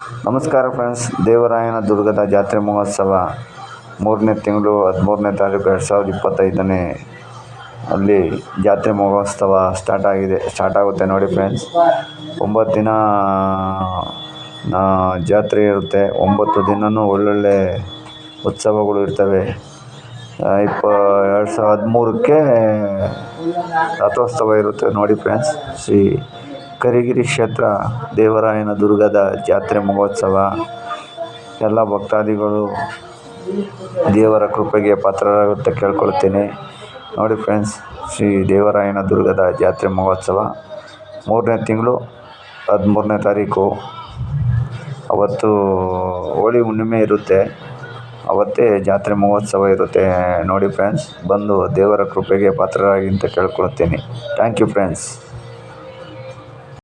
ನಮಸ್ಕಾರ ಫ್ರೆಂಡ್ಸ್ ದೇವರಾಯನ ದುರ್ಗದ ಜಾತ್ರೆ ಮಹೋತ್ಸವ ಮೂರನೇ ತಿಂಗಳು ಹದಿಮೂರನೇ ತಾರೀಕು ಎರಡು ಸಾವಿರದ ಇಪ್ಪತ್ತೈದನೇ ಅಲ್ಲಿ ಜಾತ್ರೆ ಮಹೋತ್ಸವ ಸ್ಟಾರ್ಟ್ ಆಗಿದೆ. ಸ್ಟಾರ್ಟ್ ಆಗುತ್ತೆ ನೋಡಿ ಫ್ರೆಂಡ್ಸ್ ಒಂಬತ್ತು ದಿನ ಜಾತ್ರೆ ಇರುತ್ತೆ. ಒಂಬತ್ತು ದಿನವೂ ಒಳ್ಳೊಳ್ಳೆ ಉತ್ಸವಗಳು ಇರ್ತವೆ. ಇಪ್ಪ, ಎರಡು ಸಾವಿರದ ಹದಿಮೂರಕ್ಕೆ ರಥೋತ್ಸವ ಇರುತ್ತೆ ನೋಡಿ ಫ್ರೆಂಡ್ಸ್ ಶ್ರೀ ಕರಿಗಿರಿ ಕ್ಷೇತ್ರ, ದೇವರಾಯನ ದುರ್ಗದ ಜಾತ್ರೆ ಮಹೋತ್ಸವ, ಎಲ್ಲ ಭಕ್ತಾದಿಗಳು ದೇವರ ಕೃಪೆಗೆ ಪಾತ್ರರಾಗುತ್ತೆ ಕೇಳ್ಕೊಳ್ತೀನಿ. ನೋಡಿ ಫ್ರೆಂಡ್ಸ್ ಶ್ರೀ ದೇವರಾಯನ ದುರ್ಗದ ಜಾತ್ರೆ ಮಹೋತ್ಸವ. ಮೂರನೇ ತಿಂಗಳು ಹದಿಮೂರನೇ ತಾರೀಕು. ಅವತ್ತು ಹೋಳಿ ಹುಣ್ಣಿಮೆ ಇರುತ್ತೆ. ಅವತ್ತೇ ಜಾತ್ರೆ ಮಹೋತ್ಸವ ಇರುತ್ತೆ. ನೋಡಿ ಫ್ರೆಂಡ್ಸ್ ಬಂದು ದೇವರ ಕೃಪೆಗೆ ಪಾತ್ರರಾಗಿ ಅಂತ ಕೇಳ್ಕೊಳ್ತೀನಿ. Thank you friends